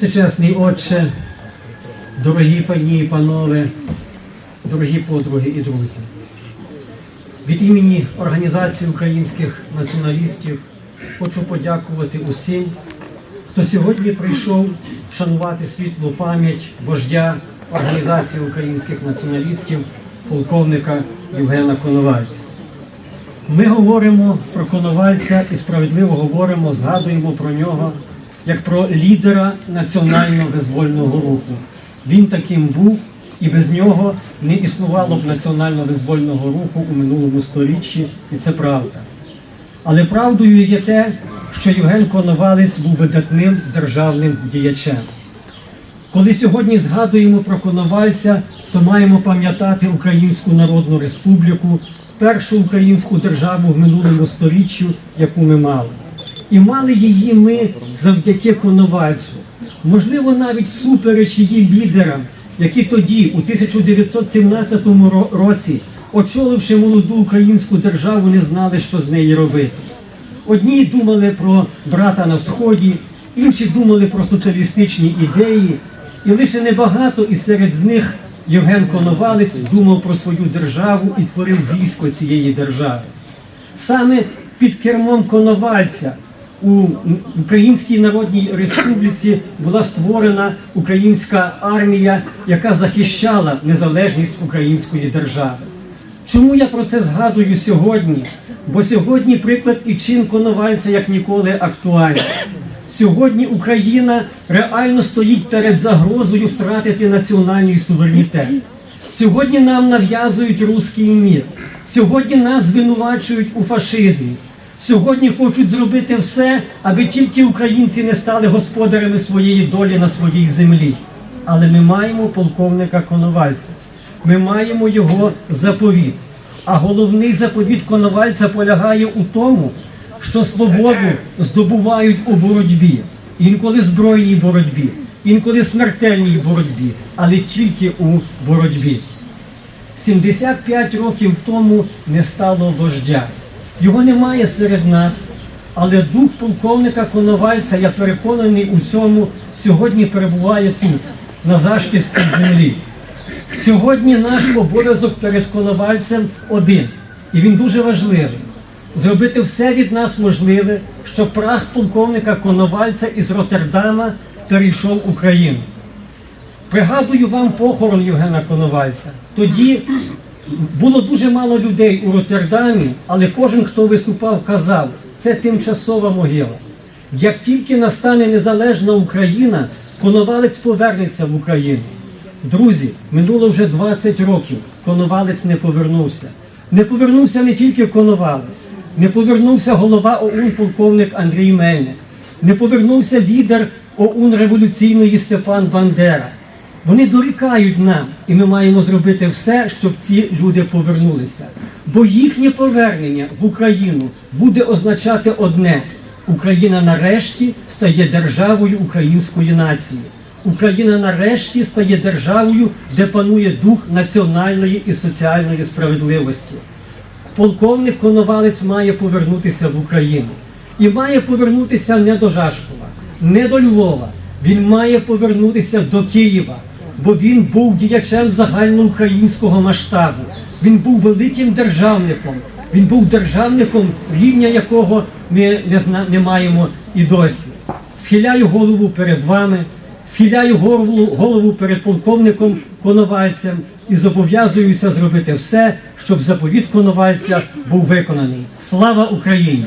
Всечесний Отче, дорогі пані і панове, дорогі подруги і друзі. Від імені Організації українських націоналістів хочу подякувати усім, хто сьогодні прийшов шанувати світлу пам'ять вождя Організації українських націоналістів, полковника Євгена Коновальця. Ми говоримо про Коновальця і справедливо говоримо, згадуємо про нього як про лідера національно-визвольного руху. Він таким був, і без нього не існувало б національно-визвольного руху у минулому сторіччі, і це правда. Але правдою є те, що Євген Коновалець був видатним державним діячем. Коли сьогодні згадуємо про Коновальця, то маємо пам'ятати Українську Народну Республіку, першу українську державу в минулому сторіччю, яку ми мали. І мали її ми завдяки Коновальцю. Можливо, навіть всупереч її лідерам, які тоді, у 1917 році, очоливши молоду українську державу, не знали, що з неї робити. Одні думали про брата на сході, інші думали про соціалістичні ідеї, і лише небагато із серед з них Євген Коновалець думав про свою державу і творив військо цієї держави. Саме під кермом Коновальця у Українській Народній Республіці була створена українська армія, яка захищала незалежність української держави. Чому я про це згадую сьогодні? Бо сьогодні приклад і чин Коновальця як ніколи актуальний. Сьогодні Україна реально стоїть перед загрозою втратити національний суверенітет. Сьогодні нам нав'язують руський мір. Сьогодні нас звинувачують у фашизмі. Сьогодні хочуть зробити все, аби тільки українці не стали господарями своєї долі на своїй землі. Але ми маємо полковника Коновальця. Ми маємо його заповіт. А головний заповіт Коновальця полягає у тому, що свободу здобувають у боротьбі, інколи збройній боротьбі, інколи смертельній боротьбі, але тільки у боротьбі. 75 років тому не стало вождя. Його немає серед нас, але дух полковника Коновальця, я переконаний у цьому, сьогодні перебуває тут, на Зашківській землі. Сьогодні наш обов'язок перед Коновальцем один, і він дуже важливий. Зробити все від нас можливе, щоб прах полковника Коновальця із Роттердама перейшов Україну. Пригадую вам похорон Євгена Коновальця. Тоді було дуже мало людей у Роттердамі, але кожен, хто виступав, казав, це тимчасова могила. Як тільки настане незалежна Україна, Коновалець повернеться в Україну. Друзі, минуло вже 20 років. Коновалець не повернувся. Не повернувся не тільки Коновалець, не повернувся голова ОУН полковник Андрій Мельник, не повернувся лідер ОУН революційної Степан Бандера. Вони дорікають нам, і ми маємо зробити все, щоб ці люди повернулися. Бо їхнє повернення в Україну буде означати одне: Україна нарешті стає державою української нації. Україна нарешті стає державою, де панує дух національної і соціальної справедливості. Полковник Коновалець має повернутися в Україну. І має повернутися не до Жашкова, не до Львова. Він має повернутися до Києва, бо він був діячем загальноукраїнського масштабу. Він був великим державником. Він був державником, рівня якого ми не, зна, не маємо і досі. Схиляю голову перед вами, схиляю голову, голову перед полковником Коновальцем і зобов'язуюся зробити все, щоб заповіт Коновальця був виконаний. Слава Україні!